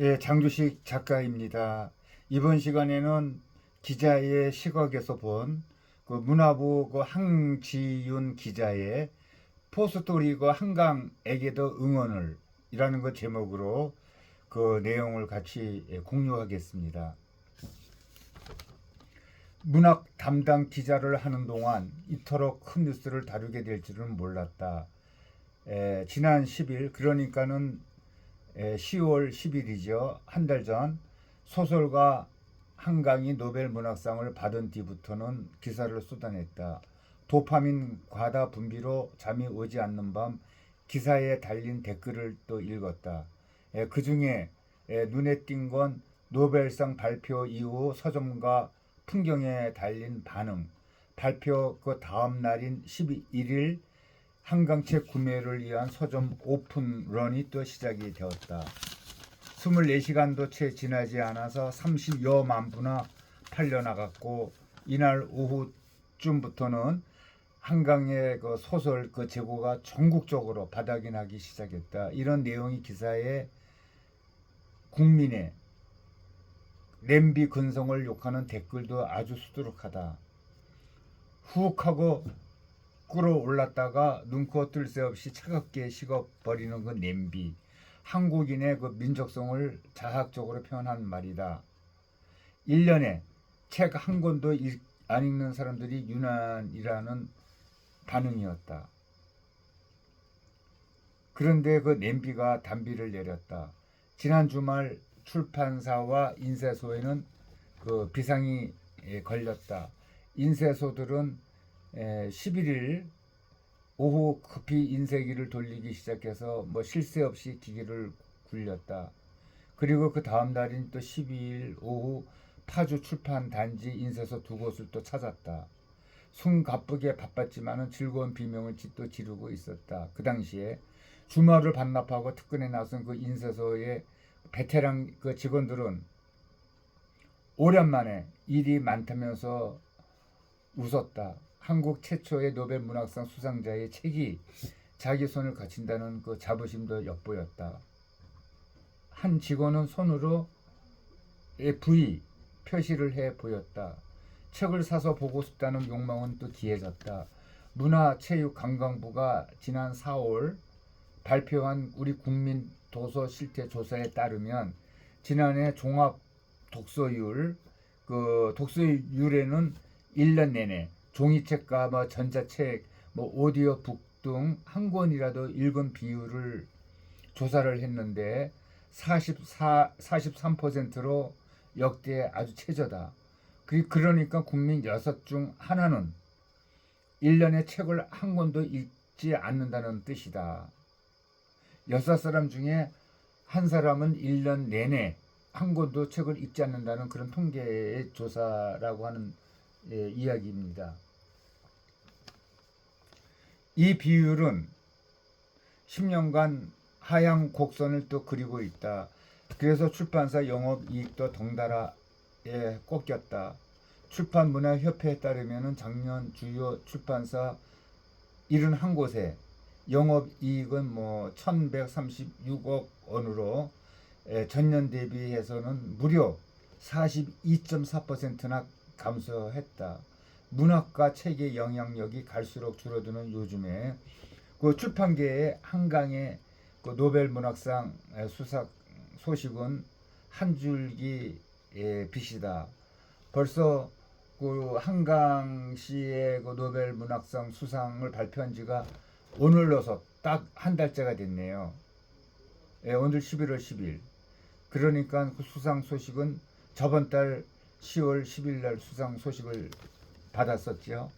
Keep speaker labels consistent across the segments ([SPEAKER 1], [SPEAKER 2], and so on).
[SPEAKER 1] 예, 장주식 작가입니다. 이번 시간에는 기자의 시각에서 본 그 문화부 그 항지윤 기자의 포스토리 그 한강에게도 응원을 이라는 그 제목으로 그 내용을 같이 예, 공유하겠습니다. 문학 담당 기자를 하는 동안 이토록 큰 뉴스를 다루게 될 줄은 몰랐다. 에, 지난 10일 그러니까는 에, 10월 10일이죠. 한 달 전 소설가 한강이 노벨 문학상을 받은 뒤부터는 기사를 쏟아냈다. 도파민 과다 분비로 잠이 오지 않는 밤 기사에 달린 댓글을 또 읽었다. 그 중에 눈에 띈 건 노벨상 발표 이후 서점과 풍경에 달린 반응. 발표 그 다음 날인 11일 한강책 구매를 위한 서점 오픈런이 또 시작이 되었다. 24시간도 채 지나지 않아서 30여만 부나 팔려나갔고 이날 오후쯤부터는 한강의 그 소설 그 재고가 전국적으로 바닥이 나기 시작했다. 이런 내용이 기사에 국민의 냄비 근성을 욕하는 댓글도 아주 수두룩하다. 훅 하고 끌어올랐다가 눈코 뜰 새 없이 차갑게 식어버리는 그 냄비. 한국인의 그 민족성을 자학적으로 표현한 말이다. 1년에 책 한 권도 읽, 안 읽는 사람들이 유난이라는 반응이었다. 그런데 그 냄비가 단비를 내렸다. 지난 주말 출판사와 인쇄소에는 그 비상이 예, 걸렸다. 인쇄소들은 11일 오후 급히 인쇄기를 돌리기 시작해서 뭐 쉴새 없이 기계를 굴렸다. 그리고 그 다음 날인 또 12일 오후 파주 출판 단지 인쇄소 두 곳을 또 찾았다. 숨 가쁘게 바빴지만은 즐거운 비명을 또 지르고 있었다. 그 당시에 주말을 반납하고 특근에 나선 그 인쇄소의 베테랑 그 직원들은 오랜만에 일이 많다면서 웃었다. 한국 최초의 노벨 문학상 수상자의 책이 자기 손을 거친다는 그 자부심도 엿보였다. 한 직원은 손으로 V 표시를 해 보였다. 책을 사서 보고 싶다는 욕망은 또 기해졌다. 문화체육관광부가 지난 4월 발표한 우리 국민 도서 실태 조사에 따르면 지난해 종합 독서율 그 독서율에는 1년 내내 종이책과 뭐 전자책, 뭐 오디오북 등 한 권이라도 읽은 비율을 조사를 했는데 44 43%로 역대 아주 최저다. 그러니까 국민 여섯 중 하나는 1년에 책을 한 권도 읽지 않는다는 뜻이다. 여섯 사람 중에 한 사람은 1년 내내 한 권도 책을 읽지 않는다는 그런 통계의 조사라고 하는 예, 이야기입니다. 이 비율은 10년간 하향 곡선을 또 그리고 있다. 그래서 출판사 영업 이익도 덩달아에 꺾였다. 출판문화협회에 따르면 작년 주요 출판사 71곳에 영업이익은 뭐 1136억 원으로 전년 대비해서는 무려 42.4%나 감소했다. 문학과 책의 영향력이 갈수록 줄어드는 요즘에 그 출판계의 한강의 그 노벨 문학상 수상 소식은 한 줄기 빛이다. 벌써 그 한강시의 그 노벨 문학상 수상을 발표한 지가 오늘로서 딱 한 달째가 됐네요. 예, 오늘 11월 10일. 그러니까 그 수상 소식은 저번 달 10월 10일 날 수상 소식을 받았었죠.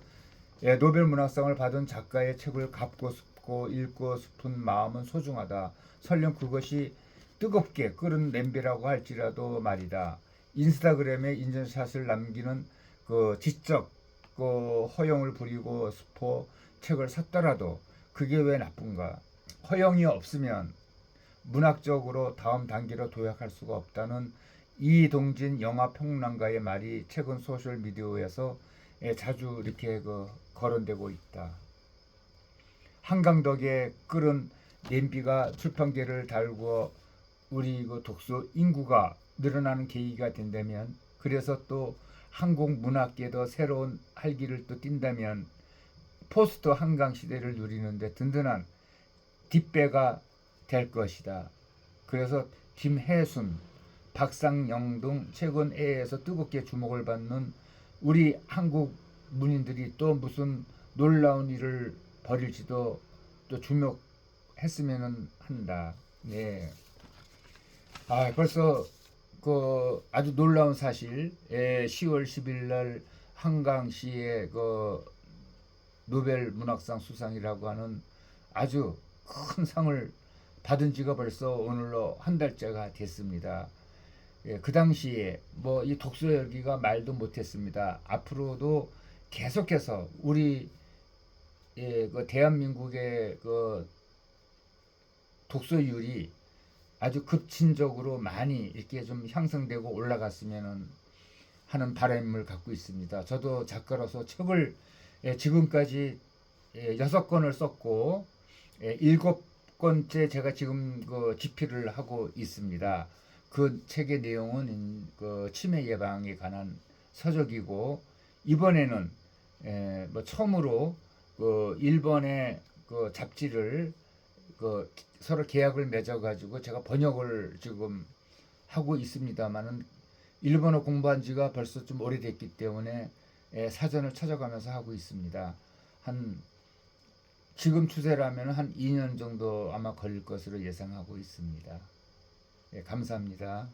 [SPEAKER 1] 예, 노벨 문학상을 받은 작가의 책을 갚고 싶고 읽고 싶은 마음은 소중하다. 설령 그것이 뜨겁게 끓은 냄비라고 할지라도 말이다. 인스타그램에 인증샷을 남기는 그 지적 그 허용을 부리고 싶어 책을 샀더라도 그게 왜 나쁜가? 허용이 없으면 문학적으로 다음 단계로 도약할 수가 없다는 이동진 영화 평론가의 말이 최근 소셜 미디어에서 자주 이렇게 그 거론되고 있다. 한강 덕에 끓은 냄비가 출판계를 달고 우리 그 독서 인구가 늘어나는 계기가 된다면 그래서 또 한국 문학계도 새로운 활기를 또 띈다면 포스트 한강 시대를 누리는데 든든한 뒷배가 될 것이다. 그래서 김혜순, 박상영 등 최근 애에서 뜨겁게 주목을 받는 우리 한국 문인들이 또 무슨 놀라운 일을 벌일지도 또 주목했으면 한다. 네. 아 벌써 그 아주 놀라운 사실, 예, 10월 10일 날 한강시의 그 노벨 문학상 수상이라고 하는 아주 큰 상을 받은 지가 벌써 오늘로 한 달째가 됐습니다. 예, 그 당시에 뭐 이 독서 열기가 말도 못했습니다. 앞으로도 계속해서 우리 예, 그 대한민국의 그 독서율이 아주 급진적으로 많이 이렇게 좀 향상되고 올라갔으면 하는 바람을 갖고 있습니다. 저도 작가로서 책을 예, 지금까지 예, 여섯 권을 썼고 예, 일곱 번째 제가 지금 그 집필을 하고 있습니다. 그 책의 내용은 인- 그 치매 예방에 관한 서적이고 이번에는 에, 뭐 처음으로 그 일본의 그 잡지를 그 서로 계약을 맺어 가지고 제가 번역을 지금 하고 있습니다만은 일본어 공부한 지가 벌써 좀 오래됐기 때문에 에, 사전을 찾아가면서 하고 있습니다. 한 지금 추세라면 한 2년 정도 아마 걸릴 것으로 예상하고 있습니다. 예, 감사합니다.